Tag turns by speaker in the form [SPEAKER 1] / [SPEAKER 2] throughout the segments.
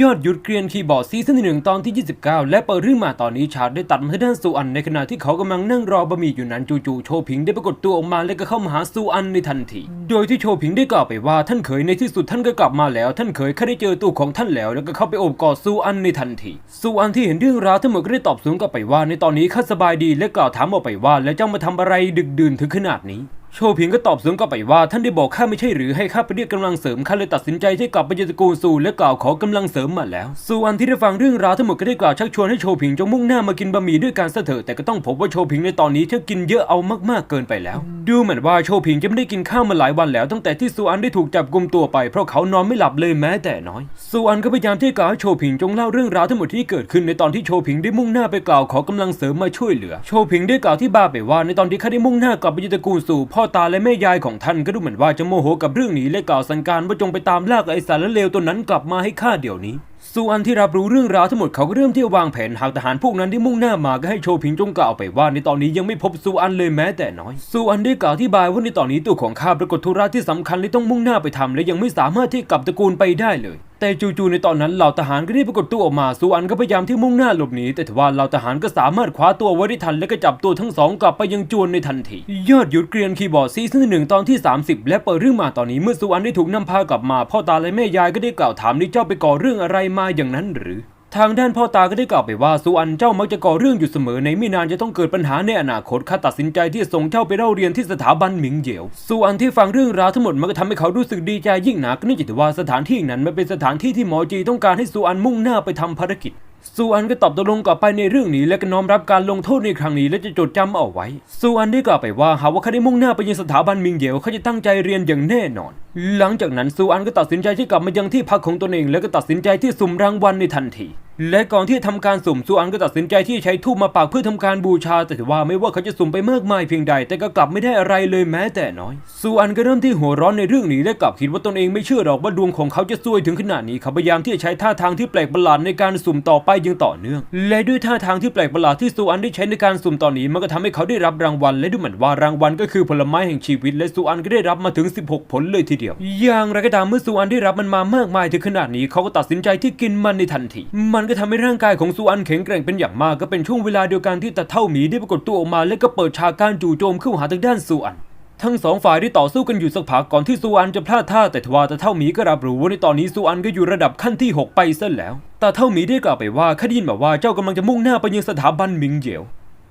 [SPEAKER 1] ยอดหยุดเกรียนคีย์บอร์ดซีซั่นที่หนึ่งตอนที่ 29 และเปิดเรื่องมาตอนนี้ชาดได้ตัดมาที่ด้านซูอันในขณะที่เขากำลังนั่งรอบะหมี่อยู่นั้นจู่ๆโชผิงได้ปรากฏตัวออกมาและก็เข้ามาหาซูอันในทันที โดยที่โชผิงได้กล่าวไปว่าท่านเขยในที่สุดท่านก็กลับมาแล้ว ท่านเขยข้าได้เจอตัวของท่านแล้ว แล้วก็เข้าไปโอบกอดซูอันในทันทีซูอันที่เห็นเรื่องราวทั้งหมดก็ได้ตอบสวนกลับไปว่า ในตอนนี้ข้าสบายดีและกล่าวถามออกไปว่า แล้วเจ้ามาทำอะไรดึกดื่นถึงขนาดนี้ โชผิงก็ตอบสวนกลับไปว่าท่านได้บอกข้าไม่ใช่หรือให้ข้าไปเรียกกำลังเสริมข้าเลยตัดสินใจที่กลับไปยังตระกูลซูและกล่าวขอกำลังเสริมมาแล้วซูอันที่ได้ฟังเรื่องราวทั้งหมดก็ได้กล่าวชักชวนให้โชผิงจงมุ่งหน้ามากินบะหมี่ด้วยกันซะเถอะแต่ก็ต้องพบว่าโชผิงในตอนนี้เธอกินเยอะเอามากๆเกินไปแล้ว ดูเหมือนว่าโชผิงจะไม่ได้กินข้าวมาหลายวันแล้ว ตั้งแต่ที่ซูอันได้ถูกจับกุมตัวไปเพราะเขานอนไม่หลับเลยแม้แต่น้อยซูอันก็พยายามที่จะกล่าวให้โชผิงจงเล่าเรื่องราวทั้งหมดที่เกิดขึ้นในตอนที่โชผิงได้มุ่งหน้าไปกล่าวขอกำลังเสริมมาช่วยเหลือ โชผิงได้กล่าวที่บ้าไปว่าในตอนที่เขาได้มุ่งหน้ากลับไปยังตระกูลสู่พ่อพ่อตาและแม่ยายของท่านก็ดูเหมือนว่าจะโมโหกับเรื่องนี้และกล่าวสั่งการว่าจงไปตามลากไอ้สารเลวตัวนั้นกลับมาให้ข้าเดี๋ยวนี้ซูอันที่รับรู้เรื่องราวทั้งหมดเขาก็เริ่มที่จะวางแผนหากทหารพวกนั้นที่มุ่งหน้ามาก็ให้โชผิงจงกล่าวไปว่าในตอนนี้ยังไม่พบซูอันเลยแม้แต่น้อยซูอันได้กล่าวอธิบายว่าในตอนนี้ตัวของข้าปรากฏธุระที่สำคัญและต้องมุ่งหน้าไปทำและยังไม่สามารถที่กลับตระกูลไปได้เลย แต่จู่ๆในตอนนั้นเหล่าทหารก็ได้ปรากฏตัวออกมาซูอันก็พยายามที่มุ่งหน้าหลบหนีแต่ทว่าเหล่าทหารก็สามารถคว้าตัวไว้ได้ทันและก็จับตัวทั้งสองกลับไปยังจวนในทันทียอดหยุดเกรียนคีย์บอร์ดซีซั่นหนึ่งตอนที่ 30 และเปิดเรื่องมาตอนนี้เมื่อซูอันได้ถูกนำพากลับมาพ่อตาและแม่ยายก็ได้กล่าวถามนี่เจ้าไปก่อเรื่องอะไรมาอย่างนั้นหรือ ทางด้านพ่อตาก็ได้กล่าวไปว่าซูอันเจ้ามักจะก่อเรื่องอยู่เสมอในไม่นานจะต้องเกิดปัญหาในอนาคตข้าตัดสินใจที่จะส่งเจ้าไปเล่าเรียนที่สถาบันหมิงเหยวซูอันที่ฟังเรื่องราวทั้งหมดมันก็ทำให้เขารู้สึกดีใจยิ่งหนักเนื่องจากว่าสถานที่นั้นมันเป็นสถานที่ที่หมอจีต้องการให้ซูอันมุ่งหน้าไปทำภารกิจ ซูอันก็ตอบตกลงกลับไปในเรื่องนี้ และก็น้อมรับการลงโทษในครั้งนี้และจะจดจำเอาไว้ ซูอันได้กล่าวไปว่าหากว่าเขาได้มุ่งหน้าไปยังสถาบันมิงเหยวเขาจะตั้งใจเรียนอย่างแน่นอน หลังจากนั้นซูอันก็ตัดสินใจที่กลับมายังที่พักของตนเอง และก็ตัดสินใจที่สุ่มรางวัลในทันที และก่อนที่จะทำการสุ่มซูอันก็ตัดสินใจที่จะใช้ทูบมาปากเพื่อทำการบูชา แต่ถือว่าไม่ว่าเขาจะสุ่มไปมากมายเพียงใด แต่ก็กลับไม่ได้อะไรเลยแม้แต่น้อยซูอันก็เริ่มที่หัวร้อนในเรื่องนี้และกลับคิดว่าตนเองไม่เชื่อหรอกว่าดวงของเขาจะซวยถึงขนาดนี้เขาพยายามที่จะใช้ท่าทางที่แปลกประหลาดในการสุ่มต่อไปอยังต่อเนื่อง และด้วยท่าทางที่แปลกประหลาดที่ซูอันได้ใช้ในการสุ่มตอนนี้มันก็ทำให้เขาได้รับรางวัล และดูเหมือนว่ารางวัลก็คือผลไม้แห่งชีวิต และซูอันก็ได้รับมาถึง 16 ผลเลยทีเดียว อย่างไรก็ตามเมื่อซูอันได้รับมันมามากมายถึงขนาดนี้เขาก็ตัดสินใจที่กินมันในทันทีมันก็ทำให้ร่างกายของซูอันแข็งแกร่งเป็นอย่างมากก็เป็นช่วงเวลาเดียวกันที่ตาเท่าหมีได้ปรากฏตัวออกมา และก็เปิดฉากการจู่โจมเข้าหาทางด้านซูอัน ทั้งสองฝ่ายได้ต่อสู้กันอยู่สักพักก่อนที่ซูอันจะพลาดท่าแต่ทว่าตาเท่าหมีก็รับรู้ว่าในตอนนี้ซูอันก็อยู่ระดับขั้นที่ 6 ไปซะแล้วตาเท่าหมีได้กล่าวไปว่าข้าได้ยินมาว่าเจ้ากำลังจะมุ่งหน้าไปยังสถาบันหมิงเหยว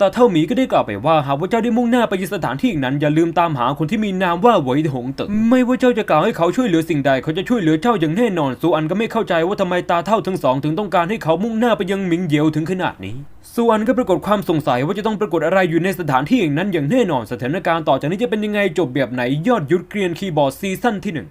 [SPEAKER 1] ตาเท่าหมีก็ได้กล่าวไปว่าหากว่าเจ้าได้มุ่งหน้าไปยังสถานที่นั้นอย่าลืมตามหาคนที่มีนามว่าเหวยหงเติงไม่ว่าเจ้าจะกล่าวให้เขาช่วยเหลือสิ่งใดเขาจะช่วยเหลือเจ้าอย่างแน่นอนซูอันก็ไม่เข้าใจว่าทำไมตาเท่าทั้งสองถึงต้องการให้เขามุ่งหน้าไปยังหมิงเหยวถึงขนาดนี้ส่วนก็ปรากฏความสงสัยว่าจะต้องปรากฏอะไรอยู่ในสถานที่อย่างนั้นอย่างแน่นอนสถานการณ์ต่อจากนี้จะเป็นยังไงจบแบบไหนยอดยุทธเกรียนคีย์บอร์ดซีซั่นที่หนึ่ง